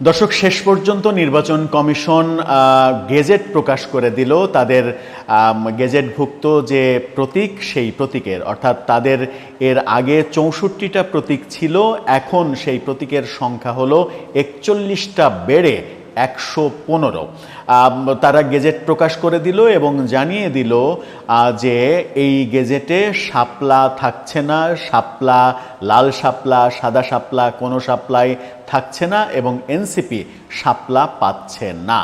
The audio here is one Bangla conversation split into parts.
দর্শক, শেষ পর্যন্ত নির্বাচন কমিশন গেজেট প্রকাশ করে দিল। তাদের গেজেটভুক্ত যে প্রতীক, সেই প্রতীকের, অর্থাৎ তাদের এর আগে চৌষট্টিটা প্রতীক ছিল, এখন সেই প্রতীকের সংখ্যা হলো একচল্লিশটা বেড়ে একশো পনেরো। তারা গেজেট প্রকাশ করে দিল এবং জানিয়ে দিল যে এই গেজেটে সাপলা থাকছে না সাপলা লাল সাপলা সাদা সাপলা কোনো শাপলাই থাকছে না এবং এনসিপি সাপলা পাচ্ছে না।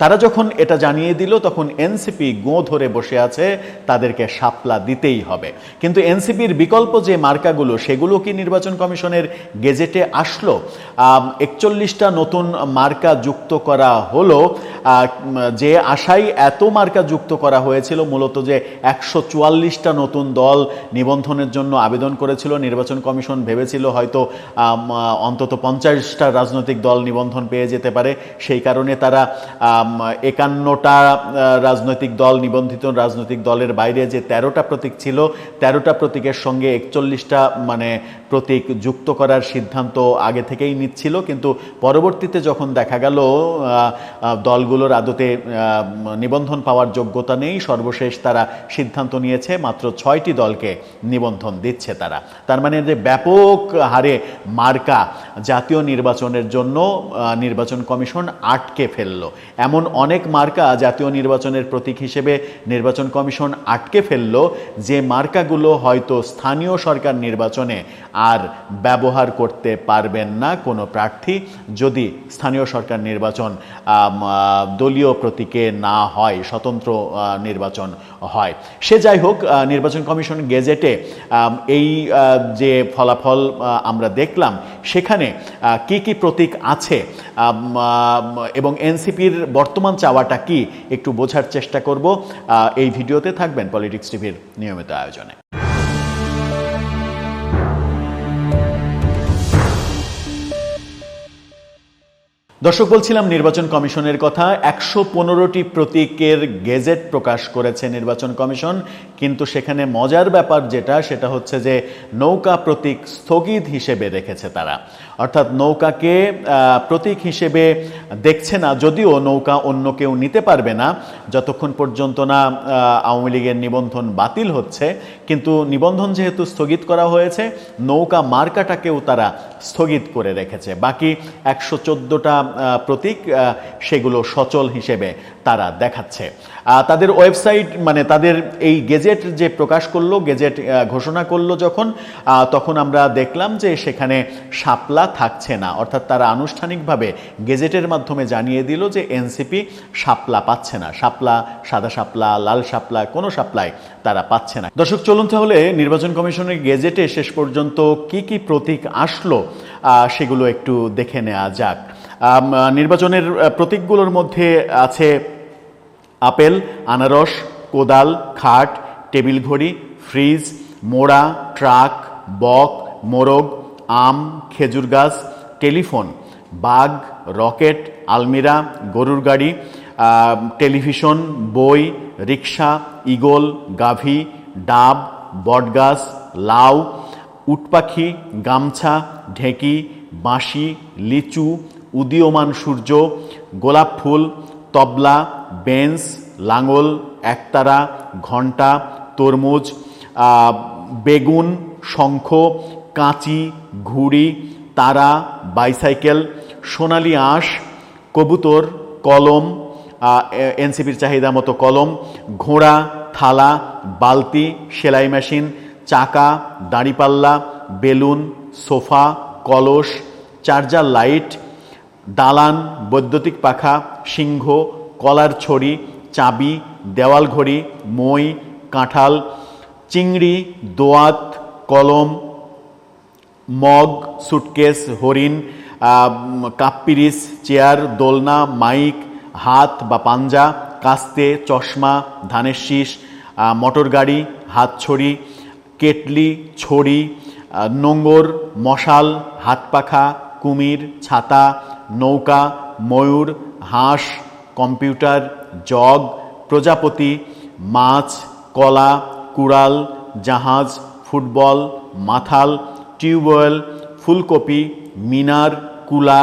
তারা যখন এটা জানিয়ে দিল, তখন এনসিপি গো ধরে বসে আছে, তাদেরকে শাপলা দিতেই হবে। কিন্তু এনসিপির বিকল্প যে মার্কাগুলো, সেগুলো কি নির্বাচন কমিশনের গেজেটে আসলো? একচল্লিশটা নতুন মার্কা যুক্ত করা হলো। যে আশায় এত মার্কা যুক্ত করা হয়েছিল, মূলত যে একশো চুয়াল্লিশটা নতুন দল নিবন্ধনের জন্য আবেদন করেছিল, নির্বাচন কমিশন ভেবেছিল হয়তো অন্তত পঞ্চাশটা রাজনৈতিক দল নিবন্ধন পেয়ে যেতে পারে। সেই কারণে তারা একান্নটা রাজনৈতিক দল, নিবন্ধিত রাজনৈতিক দলের বাইরে যে তেরোটা প্রতীক ছিল, তেরোটা প্রতীকের সঙ্গে একচল্লিশটা মানে প্রতীক যুক্ত করার সিদ্ধান্ত আগে থেকেই নিচ্ছিল, কিন্তু পরবর্তীতে যখন দেখা গেল দলগুলোর আদতে নিবন্ধন পাওয়ার যোগ্যতা নেই, সর্বশেষ তারা সিদ্ধান্ত নিয়েছে, মাত্র ছয়টি দলকে নিবন্ধন দিচ্ছে তারা। তার মানে যে ব্যাপক হারে মার্কা জাতীয় নির্বাচনের জন্য নির্বাচন কমিশন আটকে ফেলল। এমন অনেক মার্কা জাতীয় নির্বাচনের প্রতীক হিসেবে নির্বাচন কমিশন আটকে ফেলল, যে মার্কাগুলো হয়তো স্থানীয় সরকার নির্বাচনে আর ব্যবহার করতে পারবেন না কোনো প্রার্থী যদি স্থানীয় সরকার নির্বাচন দলীয় প্রতীকে না হয়, স্বতন্ত্র নির্বাচন হয়। সে যাই হোক নির্বাচন কমিশন গেজেটে এই যে ফলাফল আমরা দেখলাম, সেখানে কি কি প্রতীক আছে এবং এনসিপির বর্তমান চাওয়াটা কি, একটু বোঝার চেষ্টা করব। এই ভিডিওতে থাকবেন পলিটিক্স টিভির নিয়মিত আয়োজনে। দর্শক, বলছিলাম নির্বাচন কমিশনের কথা, একশো পনেরোটি প্রতীকের গেজেট প্রকাশ করেছে নির্বাচন কমিশন, কিন্তু সেখানে মজার ব্যাপার যেটা, সেটা হচ্ছে যে নৌকা প্রতীক স্থগিত হিসেবে রেখেছে তারা। অর্থাৎ নৌকাকে প্রতীক হিসেবে দেখছে না, যদিও নৌকা অন্য কেউ নিতে পারবে না। যতক্ষণ পর্যন্ত না আওয়ামী লীগের নিবন্ধন বাতিল হচ্ছে, কিন্তু নিবন্ধন যেহেতু স্থগিত করা হয়েছে, নৌকা মার্কাটাকেও তারা স্থগিত করে রেখেছে। বাকি একশো চোদ্দোটা প্রতীক সেগুলো সচল হিসেবে তারা দেখাচ্ছে। তাদের ওয়েবসাইট মানে তাদের এই গেজেট যে প্রকাশ করল, গেজেট ঘোষণা করল যখন তখন আমরা দেখলাম যে সেখানে শাপলা থাকছে না। অর্থাৎ তারা আনুষ্ঠানিকভাবে গেজেটের মাধ্যমে জানিয়ে দিল যে এনসিপি শাপলা পাচ্ছে না। শাপলা, সাদা শাপলা, লাল শাপলা, কোনো শাপলায় তারা পাচ্ছে না। দর্শক, চলুন তাহলে নির্বাচন কমিশনের গেজেটে শেষ পর্যন্ত কি কি প্রতীক আসলো সেগুলো একটু দেখে নেওয়া যাক। নির্বাচনের প্রতীকগুলোর মধ্যে আছে আপেল, আনারস, কোদাল, খাট, টেবিল ঘড়ি, ফ্রিজ, মোড়া, ট্রাক, বক, মোরগ, আম, খেজুর গাছ, টেলিফোন, বাঘ, রকেট, আলমিরা, গরুর গাড়ি টেলিভিশন, বই, রিক্সা ইগল গাভী, ডাব, বটগাছ, লাউ, উটপাখি, গামছা, ঢেঁকি, বাঁশি, লিচু, উদীয়মান সূর্য, গোলাপ ফুল তবলা, বেঞ্চ, লাঙল, একতারা, ঘণ্টা, তরমুজ বেগুন, শঙ্খ, কাঁচি, ঘুড়ি, তারা, বাইসাইকেল, সোনালি আঁশ, কবুতর, কলম এনসিপির চাহিদা মতো কলম, ঘোড়া, থালা, বালতি, সেলাই মেশিন, চাকা, দাঁড়িপাল্লা, বেলুন, সোফা, কলস, চার্জার লাইট দালান বৈদ্যুতিক পাখা সিংহ কলার ছড়ি চাবি দেওয়াল ঘড়ি মই কাঁঠাল চিংড়ি দোয়াত কলম মগ সুটকেস হরিণ আহ, কাপ পিরিস চেয়ার দোলনা মাইক হাত বা পাঞ্জা কাস্তে চশমা ধানের শীষ মোটর গাড়ি হাতছড়ি কেটলি ছড়ি নোঙর মশাল হাত পাখা কুমির ছাতা নৌকা, ময়ূর, হাঁস, কম্পিউটার, জগ, প্রজাপতি, মাছ, কলা, কুড়াল, জাহাজ, ফুটবল, মাথাল, টিউবওয়েল, ফুলকপি, মিনার, কুলা,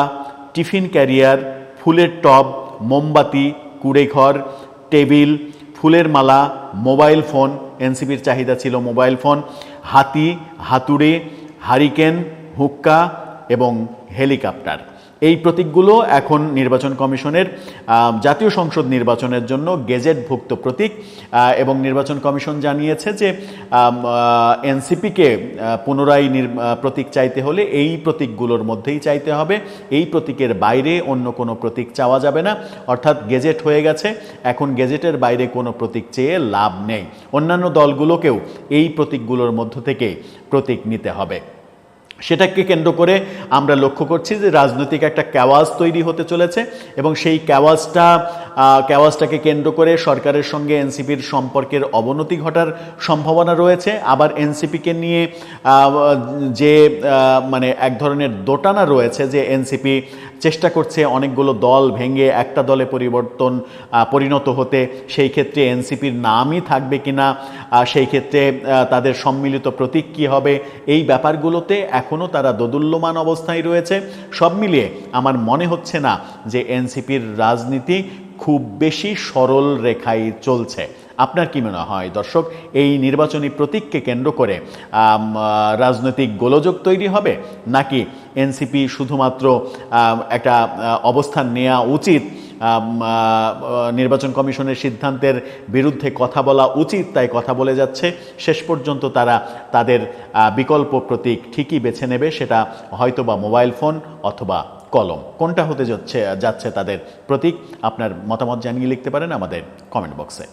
টিফিন ক্যারিয়ার, ফুলের টব, মোমবাতি, কুড়েঘর, টেবিল, ফুলের মালা, মোবাইল ফোন, এনসিপির চাহিদা ছিল মোবাইল ফোন, হাতি, হাতুড়ে, হারিকেন, হুক্কা এবং হেলিকপ্টার। এই প্রতীকগুলো এখন নির্বাচন কমিশনের জাতীয় সংসদ নির্বাচনের জন্য গেজেটভুক্ত প্রতীক এবং নির্বাচন কমিশন জানিয়েছে যে এনসিপিকে পুনরায় নির- প্রতীক চাইতে হলে এই প্রতীকগুলোর মধ্যেই চাইতে হবে। এই প্রতীকের বাইরে অন্য কোনো প্রতীক চাওয়া যাবে না। অর্থাৎ গেজেট হয়ে গেছে। এখন গেজেটের বাইরে কোনো প্রতীক চেয়ে লাভ নেই। অন্যান্য দলগুলোকেও এই প্রতীকগুলোর মধ্য থেকে প্রতীক নিতে হবে। সেটাকে কেন্দ্র করে আমরা লক্ষ্য করছি যে রাজনৈতিক একটা ক্যাওয়াজ তৈরি হতে চলেছে এবং সেই ক্যাওয়াজটা ক্যাওয়াজটাকে কেন্দ্র করে সরকারের সঙ্গে এনসিপির সম্পর্কের অবনতি ঘটার সম্ভাবনা রয়েছে। আবার এনসিপিকে নিয়ে যে মানে এক ধরনের দোটানা রয়েছে যে এনসিপি চেষ্টা করছে অনেকগুলো দল ভেঙে একটা দলে পরিবর্তন পরিণত হতে। সেই ক্ষেত্রে এনসিপির নামই থাকবে কিনা সেই ক্ষেত্রে তাদের সম্মিলিত প্রতীক কী হবে, এই ব্যাপারগুলোতে এখনও তারা দোদুল্যমান অবস্থায় রয়েছে। সব মিলিয়ে আমার মনে হচ্ছে না যে এনসিপির রাজনীতি খুব বেশি সরল রেখায় চলছে। আপনার কি মনে হয়? দর্শক, এই নির্বাচনী প্রতীককে কেন্দ্র করে রাজনৈতিক গোলযোগ তৈরি হবে? নাকি এনসিপি শুধুমাত্র একটা অবস্থান নেওয়া উচিত? নির্বাচন কমিশনের সিদ্ধান্তের বিরুদ্ধে কথা বলা উচিত, তাই কথা বলে যাচ্ছে। শেষ পর্যন্ত তারা তাদের বিকল্প প্রতীক ঠিকই বেছে নেবে, সেটা হয়তোবা মোবাইল ফোন অথবা কলম। কোনটা হতে যাচ্ছে যাচ্ছে তাদের প্রতীক? আপনার মতামত জানিয়ে লিখতে পারেন আমাদের কমেন্ট বক্সে।